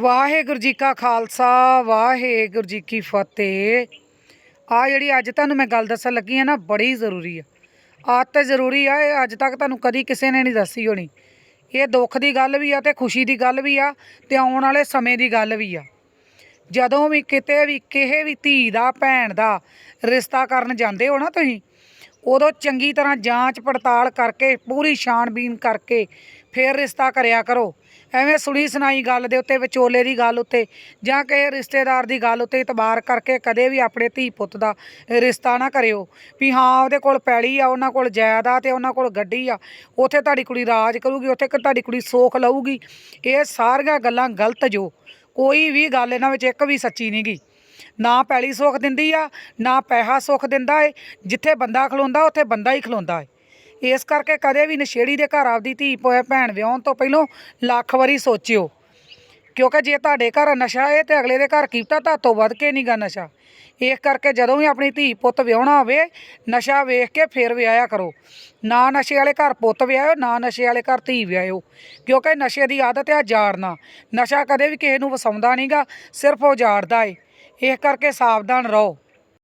ਵਾਹਿਗੁਰੂ ਜੀ ਕਾ ਖਾਲਸਾ, ਵਾਹਿਗੁਰੂ ਜੀ ਕੀ ਫਤਿਹ। ਆ ਜਿਹੜੀ ਅੱਜ ਤੁਹਾਨੂੰ ਮੈਂ ਗੱਲ ਦੱਸਣ ਲੱਗੀ ਆ ਨਾ, ਬੜੀ ਜ਼ਰੂਰੀ ਆ। ਆ ਤੇ ਜ਼ਰੂਰੀ ਆ, ਇਹ ਅੱਜ ਤੱਕ ਤੁਹਾਨੂੰ ਕਦੀ ਕਿਸੇ ਨੇ ਨਹੀਂ ਦੱਸੀ ਹੋਣੀ। ਇਹ ਦੁੱਖ ਦੀ ਗੱਲ ਵੀ ਆ ਤੇ ਖੁਸ਼ੀ ਦੀ ਗੱਲ ਵੀ ਆ ਤੇ ਆਉਣ ਵਾਲੇ ਸਮੇਂ ਦੀ ਗੱਲ ਵੀ ਆ। ਜਦੋਂ ਵੀ ਕਿਤੇ ਵੀ, ਕਿਸੇ ਵੀ ਧੀ ਦਾ, ਭੈਣ ਦਾ ਰਿਸ਼ਤਾ ਕਰਨ ਜਾਂਦੇ ਹੋ ਨਾ ਤੁਸੀਂ ਉਦੋਂ ਚੰਗੀ ਤਰ੍ਹਾਂ ਜਾਂਚ ਪੜਤਾਲ ਕਰਕੇ, ਪੂਰੀ ਛਾਣਬੀਨ ਕਰਕੇ ਫਿਰ ਰਿਸ਼ਤਾ ਕਰਿਆ ਕਰੋ। ਐਵੇਂ ਸੁਣੀ ਸੁਣਾਈ ਗੱਲ ਦੇ ਉੱਤੇ, ਵਿਚੋਲੇ ਦੀ ਗੱਲ ਉੱਤੇ ਜਾਂ ਕਿਸੇ ਰਿਸ਼ਤੇਦਾਰ ਦੀ ਗੱਲ ਉੱਤੇ ਇਤਬਾਰ ਕਰਕੇ ਕਦੇ ਵੀ ਆਪਣੇ ਧੀ ਪੁੱਤ ਦਾ ਰਿਸ਼ਤਾ ਨਾ ਕਰਿਓ। ਵੀ ਹਾਂ, ਉਹਦੇ ਕੋਲ ਪੈਲੀ ਆ, ਉਹਨਾਂ ਕੋਲ ਜਾਇਦਾਦ ਤੇ ਉਹਨਾਂ ਕੋਲ ਗੱਡੀ ਆ। ਉੱਥੇ ਤੁਹਾਡੀ ਕੁੜੀ ਰਾਜ ਕਰੂਗੀ, ਉੱਥੇ ਤੁਹਾਡੀ ਕੁੜੀ ਸੋਖ ਲਊਗੀ। ਇਹ ਸਾਰੀਆਂ ਗੱਲਾਂ ਗਲਤ ਜੋ। ਕੋਈ ਵੀ ਗੱਲ ਇਹਨਾਂ ਵਿੱਚ ਇੱਕ ਵੀ ਸੱਚੀ ਨਹੀਂ ਗੀ ਨਾ ਪੈਲੀ ਸੁੱਖ ਦਿੰਦੀ ਆ, ਨਾ ਪੈਸਾ ਸੁੱਖ ਦਿੰਦਾ ਏ। ਜਿੱਥੇ ਬੰਦਾ ਖਲੋਂਦਾ, ਉੱਥੇ ਬੰਦਾ ਹੀ ਖਲੋਂਦਾ ਏ। ਇਸ ਕਰਕੇ ਕਦੇ ਵੀ ਨਸ਼ੇੜੀ ਦੇ ਘਰ ਆਪਦੀ ਧੀ ਪੋਏ ਭੈਣ ਵਿਆਹੁਣ ਤੋਂ ਪਹਿਲਾਂ ਲੱਖ ਵਾਰੀ ਸੋਚਿਓ। ਕਿਉਂਕਿ ਜੇ ਤੁਹਾਡੇ ਘਰ ਨਸ਼ਾ ਏ ਤੇ ਅਗਲੇ ਦੇ ਘਰ ਕੀਤਾ ਤਾਂ ਤੋਂ ਵੱਧ ਕੇ ਨਹੀਂਗਾ ਨਸ਼ਾ। ਇਸ ਕਰਕੇ ਜਦੋਂ ਵੀ ਆਪਣੀ ਧੀ, ਪੁੱਤ ਵਿਆਹਣਾ ਹੋਵੇ, ਨਸ਼ਾ ਵੇਖ ਕੇ ਫਿਰ ਵਿਆਹਿਆ ਕਰੋ। ਨਾ ਨਸ਼ੇ ਵਾਲੇ ਘਰ ਪੁੱਤ ਵਿਆਹਿਓ, ਨਾ ਨਸ਼ੇ ਵਾਲੇ ਘਰ ਧੀ ਵਿਆਹਿਓ। ਕਿਉਂਕਿ ਨਸ਼ੇ ਦੀ ਆਦਤ ਆ, ਜਾੜਨਾ। ਨਸ਼ਾ ਕਦੇ ਵੀ ਕਿਸੇ ਨੂੰ ਵਸਾਉਂਦਾ ਨਹੀਂਗਾ ਸਿਰਫ ਉਹ ਜਾੜਦਾ ਏ। ਇਸ ਕਰਕੇ ਸਾਵਧਾਨ ਰਹੋ।